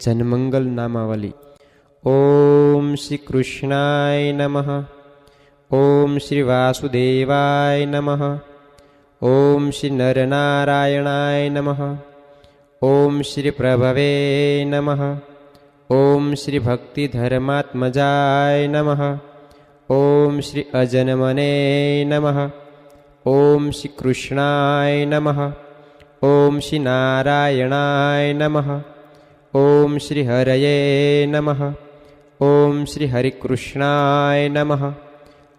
जनमंगल नामावली। ओम श्री कृष्णाय नमः। ओम श्री वासुदेवाय नमः। ओम श्री नरनारायणाय नमः। ओम श्री प्रभवे नमः। ओम श्री भक्ति धर्मात्मजाय नमः। ओम श्री अजनमने नमः। ओम श्री कृष्णाय नमः। ओम श्री नारायणाय नमः। ओम श्री हरये नमः। ओम श्री हरि कृष्णाय नमः।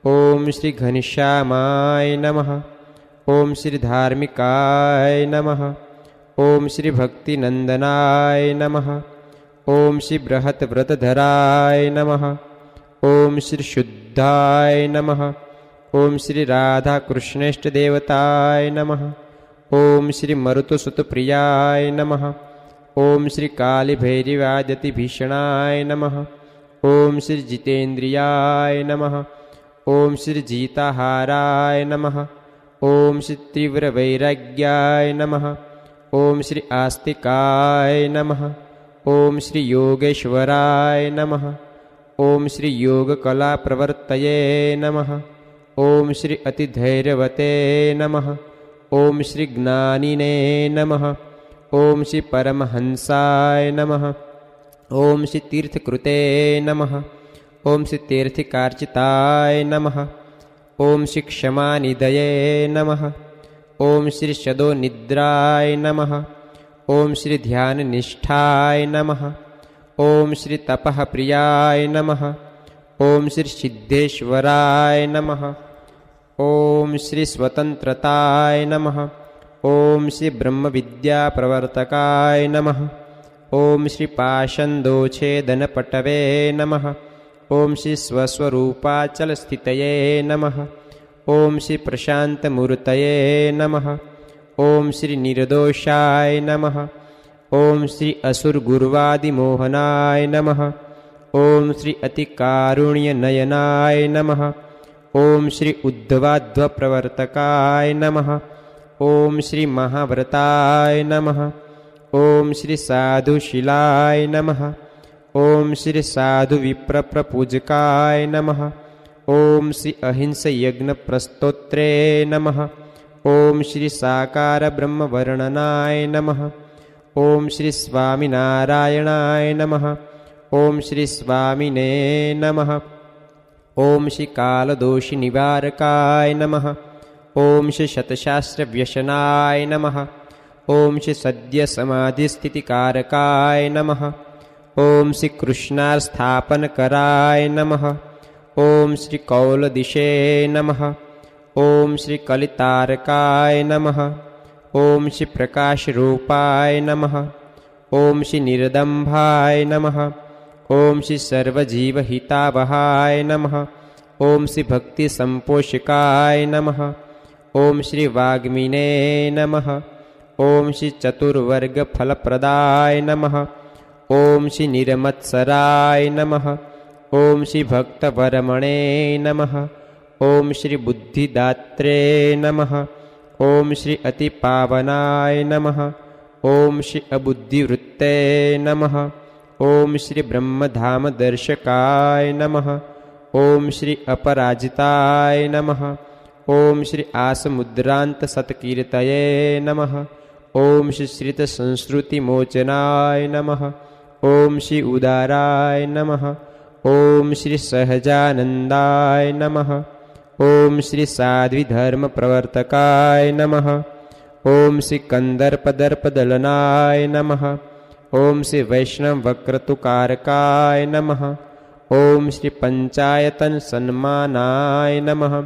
ओम श्री श्रीघनश्यामाय नमः। ओम श्री धार्मिकाय नमः। ओम श्री भक्ति नंदनाय नमः। ओम श्री बृहत व्रतधराय नमः। ओम श्री शुद्धाय नमः। ओम श्री राधा कृष्णेष्ट देवताय नमः। ओम श्री मरुतसुत प्रियाय नमः। ओम श्री कालिभैरिवादति भीषणाय नमः। ओम श्री जितेन्द्रियाय नमः। ओम श्री जीताहाराय नमः। ओम श्री तीव्रवैराग्याय नमः। ओम श्री आस्तिकाय नमः। ओम श्री योगेश्वराय नमः। ओम श्री योग कला प्रवर्तये नमः। ओम श्री अतिधैर्यवते नमः। ओम श्री ज्ञानिने नमः। ओम श्री परमहंसाय नम। ओम श्री तीर्थकृते नम। ओम श्री तीर्थिकार्चिताय नम। ओम श्री क्षमानिधये नम। ओम श्री शदोनिद्राय नम। ओम श्री ध्याननिष्ठाय नम। ओम श्री तपह प्रियाय नम। ओम श्री सिद्धेश्वराय नम। ओम श्री स्वतंत्रताय नमः। ॐ श्रीब्रह्मविद्याप्रवर्तकाय नमः। ॐ श्रीपाशन्दोचेदनपटवे नमः। ॐ श्रीस्वस्वरूपाचलस्थितये नमः। ॐ श्रीप्रशान्तमूर्तये नमः। ॐ श्रीनिर्दोषाय नमः। ॐ श्री असुरगुर्वादिमोहनाय नमः। ॐ श्री अतिकारुण्यनयनाय नमः। ॐ श्री उद्धवाध्वप्रवर्तकाय नमः। ॐ श्रीमहाव्रताय नमः। ॐ श्रीसाधुशिलाय नमः। ॐ श्रीसाधुविप्रप्रपूजकाय नमः। ॐ श्री अहिंसयज्ञप्रस्तोत्रे नमः। ॐ श्रीसाकारब्रह्मवर्णनाय नमः। ॐ श्रीस्वामिनारायणाय नमः। ॐ श्रीस्वामिने नमः। ॐ श्रीकालदोषिनिवारकाय नमः। ॐ श्री शतशास्त्रव्यसनाय नमः। ॐ श्री सद्यसमाधिस्थितिकारकाय नमः। ॐ श्री श्रीकृष्णास्थापनकराय नमः। ॐ श्रीकौलदिशे नमः। ॐ श्रीकलितारकाय नमः। ॐ श्रीप्रकाशरूपाय नमः। ॐ श्रीनिर्दम्भाय नमः। ॐ श्री सर्वजीवहितावहाय नमः। ॐ श्रीभक्तिसम्पोषिकाय नमः। ओम श्री वाग्मिने नमः। ओम श्री चतुर्वर्गफलप्रदाय नमः। ओम श्री निरमत्सराय नमः। ओम श्री भक्तवरमणे नमः। ओम श्री बुद्धिदात्रे नमः। ओम श्री अतिपावनाय नमः। ओम श्री अबुद्धिवृत्ते नमः। ओम श्री ब्रह्मधामदर्शकाय नमः। ओम श्री अपराजिताय नमः। ओम श्री आस मुद्रांत सतकीर्त नम। ओम श्री श्रित संस्कृति मोचनाय नम। ओम श्री उदाराय नम। ओम श्री सहजानंदाय नम। ओम श्री साध्वीधर्म प्रवर्तकाय नम। ओम श्री कंदर्प दर्प दलनाय नमः। ओम श्री वैष्णव वक्रतुकारकाय नम। ओम श्री पंचायतन सन्मानाय नमः।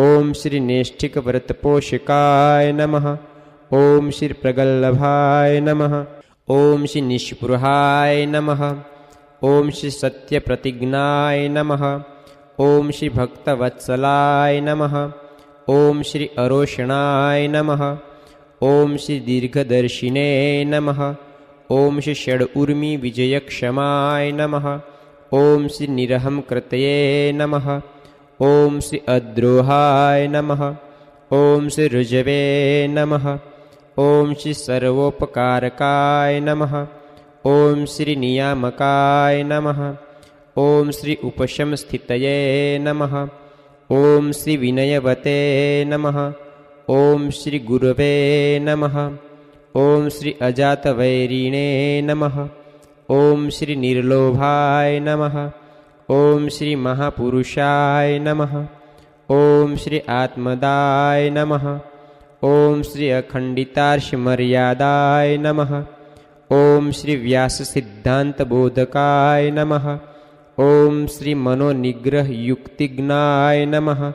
ॐ श्रीनेष्ठिकव्रतपोषिकाय नमः। ॐ श्रीप्रगल्लभाय नमः। ॐ श्रीनिस्पृहाय नमः। ॐ श्रीसत्यप्रतिघ्नाय नमः। ॐ श्रीभक्तवत्सलाय नमः। ॐ श्री अरोषणाय नमः। ॐ श्रीदीर्घदर्शिने नमः। ॐ श्री षड् उर्मिविजयक्षमाय नमः। ॐ श्रीनिरहंकृतये नमः। ॐ श्री अद्रोहाय नमः। ॐ श्री ऋजवे नमः। ॐ श्री सर्वोपकारकाय नमः। ॐ श्री नियामकाय नमः। ॐ श्री उपशमस्थितये नमः। ॐ श्री विनयवते नमः। ॐ श्री गुरवे नमः। ॐ श्री अजातवैरिणे नमः। ॐ श्री निर्लोभाय नमः। ઓમ શ્રી મહાપુરુષાય નમઃ. ઓમ શ્રી આત્મદાય નમઃ. ઓમ શ્રી અખંડિતાર્ષ મર્યાદાય નમઃ. ઓમ શ્રી વ્યાસ સિદ્ધાંત બોધકાય નમઃ. ઓમ શ્રી મનોનિગ્રહ યુક્તિજ્ઞાય નમઃ.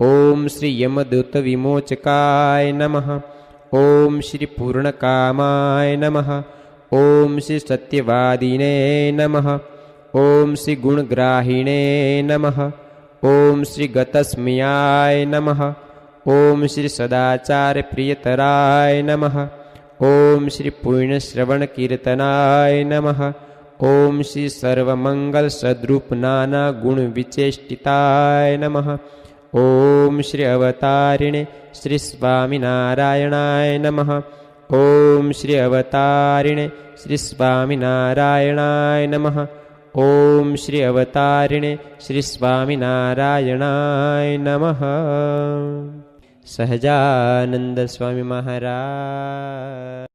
ઓમ શ્રી યમદૂત વિમોચકાય નમઃ. ઓમ શ્રી પૂર્ણકામાય નમઃ. ઓમ શ્રી સત્યવાદિને નમઃ. ॐ श्रीगुणग्राहिणे नमः। ॐ श्रीगतस्मयाय नमः। ॐ श्रीसदाचारप्रियतराय नमः। ॐ श्रीपुण्यश्रवणकीर्तनाय नमः। ॐ श्रीसर्वमङ्गलसद्रूपनानागुणविचेष्टिताय नमः। ॐ श्री अवतारिणे श्रीस्वामिनारायणाय नमः। ॐ श्री अवतारिणे श्रीस्वामिनारायणाय नमः ॐ श्री अवतारिणे श्रीस्वामिनारायणाय नमः। सहजानन्दस्वामी महाराज